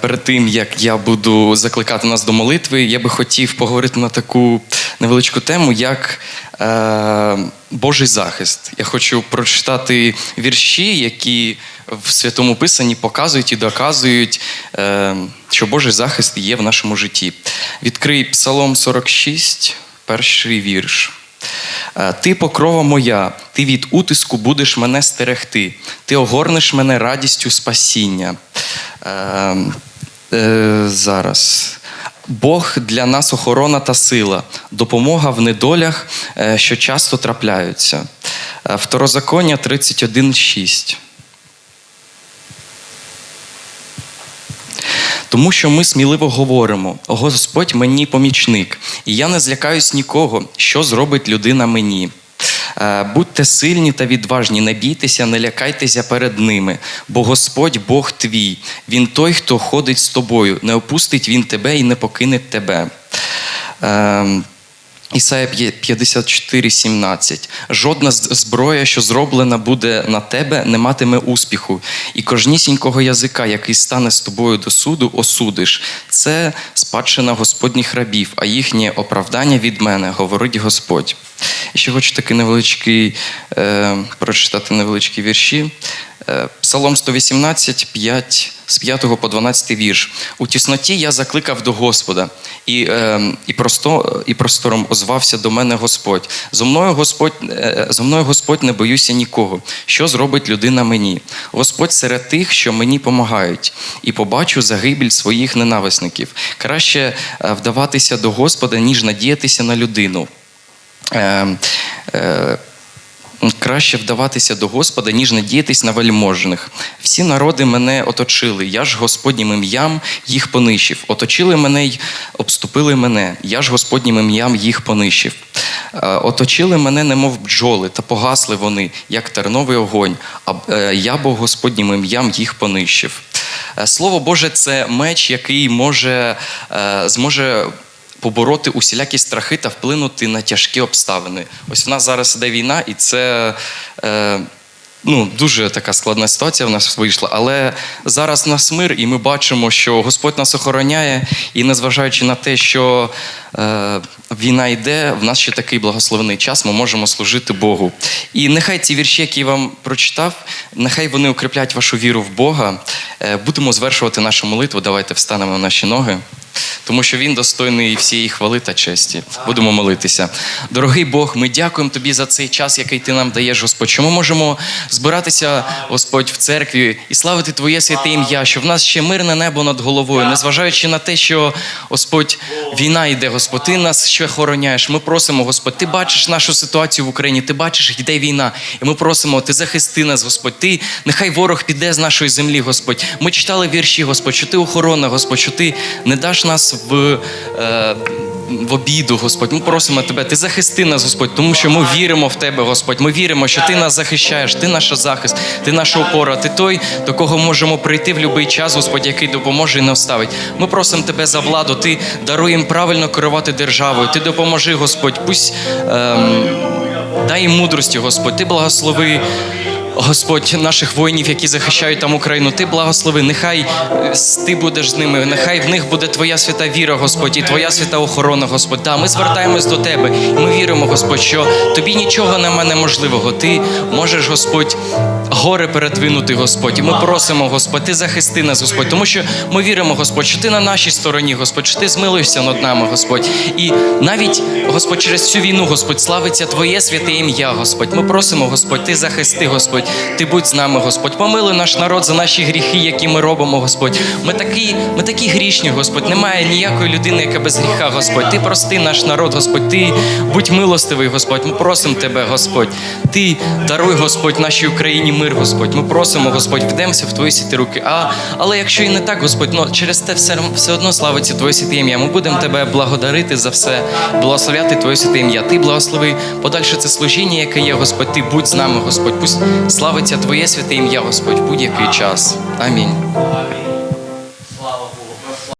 Перед тим як я буду закликати нас до молитви, я би хотів поговорити на таку невеличку тему, як е, Божий захист. Я хочу прочитати вірші, які в святому писанні показують і доказують, е, що Божий захист є в нашому житті. Відкрий Псалом 46, перший вірш. Е, Ти покрова моя, ти від утиску будеш мене стерегти, ти огорнеш мене радістю спасіння. Е, е, зараз. Бог для нас охорона та сила, допомога в недолях, е, що часто трапляються. Е, Второзаконня 31.6. Тому що ми сміливо говоримо: Господь мені помічник, і я не злякаюсь нікого, що зробить людина мені. Е, Будьте сильні та відважні, не бійтеся, не лякайтеся перед ними, бо Господь Бог твій, Він той, хто ходить з тобою, не опустить Він тебе і не покине тебе. Ісая 54, 17. Жодна зброя, що зроблена буде на тебе, не матиме успіху, і кожнісінького язика, який стане з тобою до суду, осудиш. Це спадщина Господніх рабів, а їхнє оправдання від мене, говорить Господь. І ще хочу такий невеличкий е, прочитати невеличкі вірші. Е, Псалом 118, 5, з 5 по 12 вірш. У тісноті я закликав до Господа, і, е, і, просто, і простором озвався до мене Господь. Зо мною Господь, е, зо мною Господь не боюся нікого. Що зробить людина мені? Господь серед тих, що мені помагають, і побачу загибель своїх ненависників. Краще е, вдаватися до Господа, ніж надіятися на людину. Е, е, Краще вдаватися до Господа, ніж надіятись на вельможних. Всі народи мене оточили, я ж Господнім ім'ям їх понищив. Оточили мене й обступили мене, я ж Господнім ім'ям їх понищив. Е, Оточили мене, немов бджоли, та погасли вони, як терновий огонь, а е, я бо Господнім ім'ям їх понищив. Е, Слово Боже це меч, який може, зможе побороти усілякі страхи та вплинути на тяжкі обставини. Ось в нас зараз іде війна, і це е, ну, дуже така складна ситуація в нас вийшла. Але зараз нас мир, і ми бачимо, що Господь нас охороняє, і незважаючи на те, що е, війна йде, в нас ще такий благословений час, ми можемо служити Богу. І нехай ці вірші, які я вам прочитав, нехай вони укріплять вашу віру в Бога. Е, будемо звершувати нашу молитву. Давайте встанемо на наші ноги тому що він достойний всієї хвали та честі. Будемо молитися. Дорогий Бог, ми дякуємо тобі за цей час, який ти нам даєш, Господь. Що ми можемо збиратися, Господь, в церкві і славити Твоє святе ім'я, що в нас ще мирне небо над головою, незважаючи на те, що Господь війна йде, Господь, ти нас ще охороняєш. Ми просимо, Господь, ти бачиш нашу ситуацію в Україні, ти бачиш, йде війна, і ми просимо, ти захисти нас, Господь. Ти нехай ворог піде з нашої землі, Господь. Ми читали вірші, Господь, що ти охорона, Господь, що ти не даш нас в. Е, в обіду, Господь, ми просимо Тебе, Ти захисти нас, Господь, тому що ми віримо в Тебе, Господь. Ми віримо, що Ти нас захищаєш, Ти наш захист, Ти наша опора, Ти той, до кого можемо прийти в будь-який час, Господь, який допоможе і не оставить. Ми просимо Тебе за владу, Ти даруй їм правильно керувати державою. Ти допоможи, Господь, пусть ем, дай їм мудрості, Господь, Ти благослови. Господь, наших воїнів, які захищають там Україну, ти благослови. Нехай е, ти будеш з ними. Нехай в них буде твоя свята віра, Господь, і твоя свята охорона, Господь. Да, ми звертаємось до тебе. І ми віримо, Господь, що тобі нічого нема неможливого. Ти можеш, Господь, гори передвинути, Господь. І ми просимо, Господь, ти захисти нас, Господь, тому що ми віримо, Господь, що ти на нашій стороні, Господь, що ти змилуєшся над нами, Господь. І навіть, Господь, через цю війну, Господь, славиться Твоє святе ім'я, Господь. Ми просимо, Господь, ти захисти, Господь. Ти будь з нами, Господь. Помилуй наш народ за наші гріхи, які ми робимо, Господь. Ми такі, ми такі грішні, Господь. Немає ніякої людини, яка без гріха, Господь. Ти прости наш народ, Господь. Ти будь милостивий, Господь. Ми просимо Тебе, Господь. Ти даруй, Господь, нашій Україні мир, Господь. Ми просимо, Господь, вдемося в Твої святі руки. А, але якщо і не так, Господь, ну через те все, все одно славиться Твоє святе ім'я. Ми будемо Тебе благодарити за все, благословляти Твоє святе ім'я. Ти благослови подальше це служіння, яке є, Господь. Ти будь з нами, Господь. Пусть славиться Твоє святе ім'я, Господь, будь-який час. Амінь.